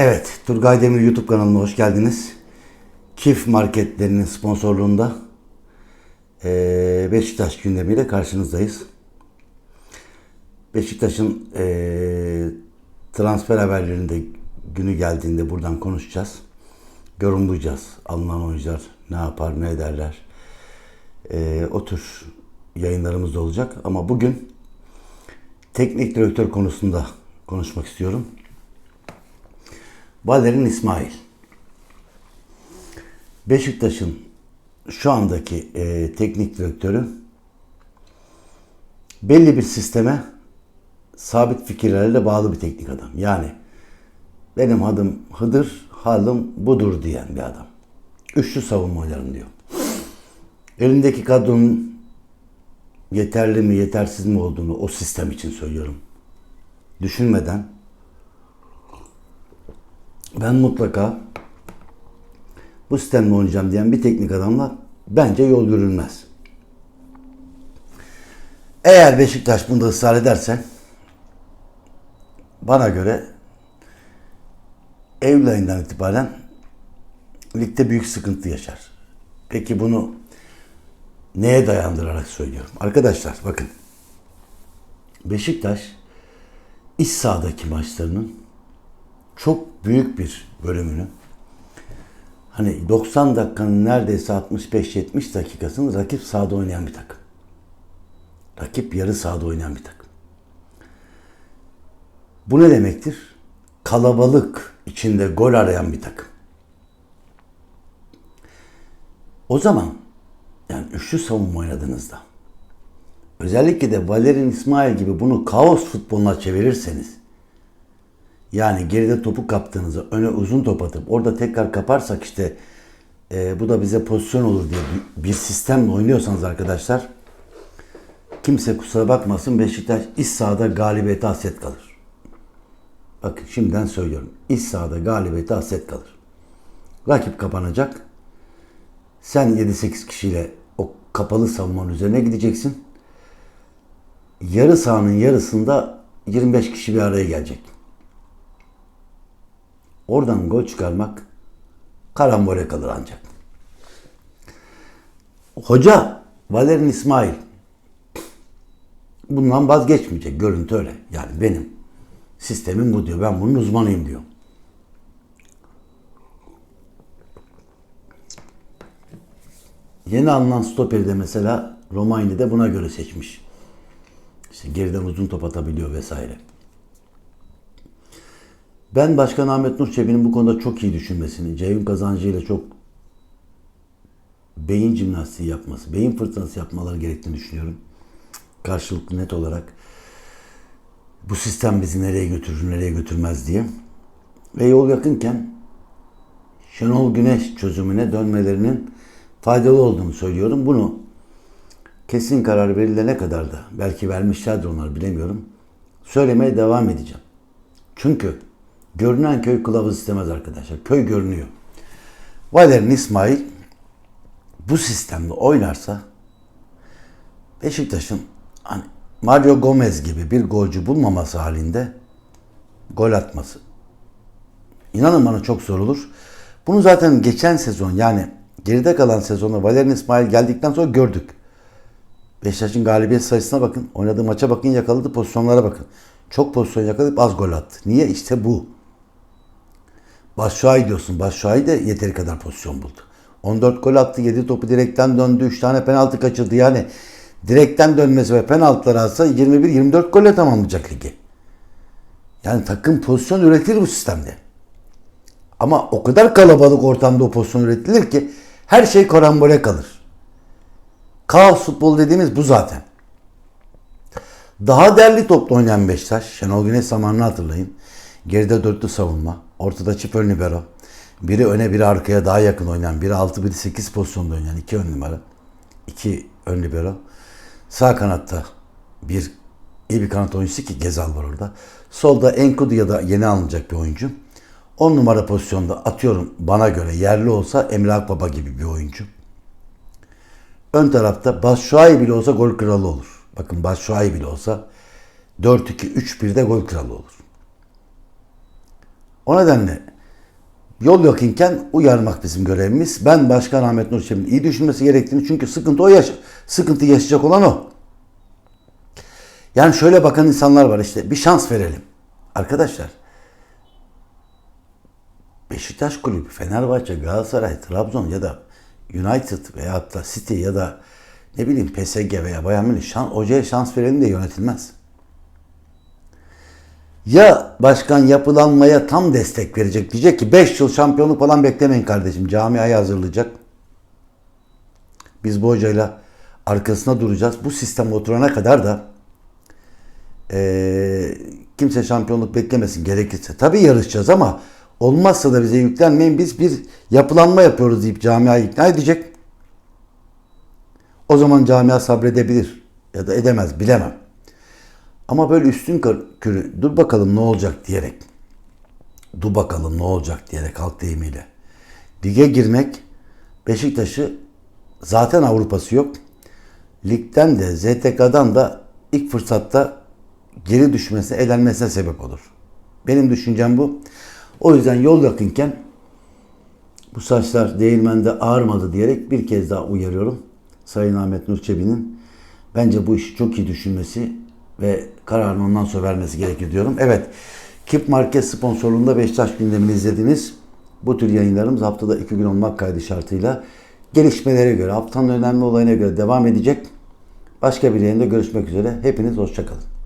Evet, Turgay Demir YouTube kanalına hoş geldiniz. Kif marketlerinin sponsorluğunda eee, Beşiktaş gündemiyle karşınızdayız. Beşiktaş'ın eee, transfer haberlerinde günü geldiğinde buradan konuşacağız. Yorumlayacağız. Alınan oyuncular ne yapar, ne ederler. Eee, o tür yayınlarımız da olacak. Ama bugün teknik direktör konusunda konuşmak istiyorum. Valerian İsmail. Beşiktaş'ın şu andaki e, teknik direktörü belli bir sisteme sabit fikirlerle bağlı bir teknik adam. Yani benim adım Hıdır, halim budur diyen bir adam. Üçlü savunma oynarım diyor. Elindeki kadronun yeterli mi yetersiz mi olduğunu o sistem için söylüyorum. Düşünmeden ben mutlaka bu sistemle oynayacağım diyen bir teknik adamla bence yol görülmez. Eğer Beşiktaş bunda ısrar ederse bana göre Eylül ayından itibaren ligde büyük sıkıntı yaşar. Peki bunu neye dayandırarak söylüyorum? Arkadaşlar bakın. Beşiktaş iç sahadaki maçlarının çok büyük bir bölümünü hani 90 dakikanın neredeyse 65-70 dakikasını rakip sahada oynayan bir takım. Rakip yarı sahada oynayan bir takım. Bu ne demektir? Kalabalık içinde gol arayan bir takım. O zaman yani üçlü savunma oynadığınızda özellikle de Valerian İsmail gibi bunu kaos futboluna çevirirseniz yani geride topu kaptığınızı öne uzun top atıp orada tekrar kaparsak işte e, bu da bize pozisyon olur diye bir, sistemle oynuyorsanız arkadaşlar kimse kusura bakmasın Beşiktaş iç sahada galibiyete hasret kalır. Bakın şimdiden söylüyorum. İç sahada galibiyete hasret kalır. Rakip kapanacak. Sen 7-8 kişiyle o kapalı savunmanın üzerine gideceksin. Yarı sahanın yarısında 25 kişi bir araya gelecek. Oradan gol çıkarmak karambole kalır ancak. Hoca Valerian İsmail bundan vazgeçmeyecek. Görüntü öyle. Yani benim sistemim bu diyor. Ben bunun uzmanıyım diyor. Yeni alınan stoperi de mesela Romaini de buna göre seçmiş. İşte geriden uzun top atabiliyor vesaire. Ben Başkan Ahmet Nur Çebi'nin bu konuda çok iyi düşünmesini, Ceyhun Kazancı ile çok beyin jimnastiği yapması, beyin fırtınası yapmaları gerektiğini düşünüyorum. Karşılıklı net olarak bu sistem bizi nereye götürür, nereye götürmez diye. Ve yol yakınken Şenol Güneş çözümüne dönmelerinin faydalı olduğunu söylüyorum. Bunu kesin karar verilene kadar da belki vermişlerdir onlar bilemiyorum. Söylemeye devam edeceğim. Çünkü görünen köy kılavuz istemez arkadaşlar. Köy görünüyor. Valerian İsmail bu sistemde oynarsa Beşiktaş'ın hani Mario Gomez gibi bir golcü bulmaması halinde gol atması. İnanın bana çok zor olur. Bunu zaten geçen sezon yani geride kalan sezonda Valerian İsmail geldikten sonra gördük. Beşiktaş'ın galibiyet sayısına bakın. Oynadığı maça bakın, yakaladığı pozisyonlara bakın. Çok pozisyon yakalayıp az gol attı. Niye? İşte bu. Başşuay diyorsun. Başşuay da yeteri kadar pozisyon buldu. 14 gol attı, 7 topu direkten döndü, 3 tane penaltı kaçırdı. Yani direkten dönmesi ve penaltıları atsa 21-24 golle tamamlayacak ligi. Yani takım pozisyon üretir bu sistemde. Ama o kadar kalabalık ortamda o pozisyon üretilir ki her şey karambole kalır. Kaos futbol dediğimiz bu zaten. Daha değerli topla oynayan Beşiktaş, Şenol Güneş zamanını hatırlayın. Geride dörtlü savunma, ortada çift ön libero. Biri öne biri arkaya daha yakın oynayan, biri 6 biri 8 pozisyonda oynayan iki ön numara. iki ön libero. Sağ kanatta bir iyi bir kanat oyuncusu ki Gezal var orada. Solda Enkudu ya da yeni alınacak bir oyuncu. 10 numara pozisyonda atıyorum bana göre yerli olsa Emre Akbaba gibi bir oyuncu. Ön tarafta Başşuay bile olsa gol kralı olur. Bakın Başşuay bile olsa 4-2-3-1'de gol kralı olur. O nedenle Yol yakınken uyarmak bizim görevimiz. Ben Başkan Ahmet Nur Çebi'nin iyi düşünmesi gerektiğini çünkü sıkıntı o yaş sıkıntı yaşayacak olan o. Yani şöyle bakan insanlar var işte bir şans verelim. Arkadaşlar Beşiktaş Kulübü, Fenerbahçe, Galatasaray, Trabzon ya da United veya da City ya da ne bileyim PSG veya Bayern Münih şan, hocaya şans verelim de yönetilmez. Ya başkan yapılanmaya tam destek verecek diyecek ki 5 yıl şampiyonluk falan beklemeyin kardeşim camiayı hazırlayacak. Biz bu hocayla arkasına duracağız. Bu sistem oturana kadar da eee, kimse şampiyonluk beklemesin gerekirse. Tabii yarışacağız ama olmazsa da bize yüklenmeyin. Biz bir yapılanma yapıyoruz deyip camiayı ikna edecek. O zaman camia sabredebilir ya da edemez bilemem. Ama böyle üstün körü dur bakalım ne olacak diyerek dur bakalım ne olacak diyerek halk deyimiyle lige girmek Beşiktaş'ı zaten Avrupa'sı yok. Ligden de ZTK'dan da ilk fırsatta geri düşmesine, elenmesine sebep olur. Benim düşüncem bu. O yüzden yol yakınken bu saçlar değirmende ağırmadı diyerek bir kez daha uyarıyorum. Sayın Ahmet Nur Çebi'nin bence bu işi çok iyi düşünmesi ve kararını ondan sonra vermesi gerekir diyorum. Evet, Kip Market sponsorluğunda Beşiktaş gündemini izlediniz. Bu tür yayınlarımız haftada iki gün olmak kaydı şartıyla gelişmelere göre, haftanın önemli olayına göre devam edecek. Başka bir yayında görüşmek üzere. Hepiniz hoşçakalın.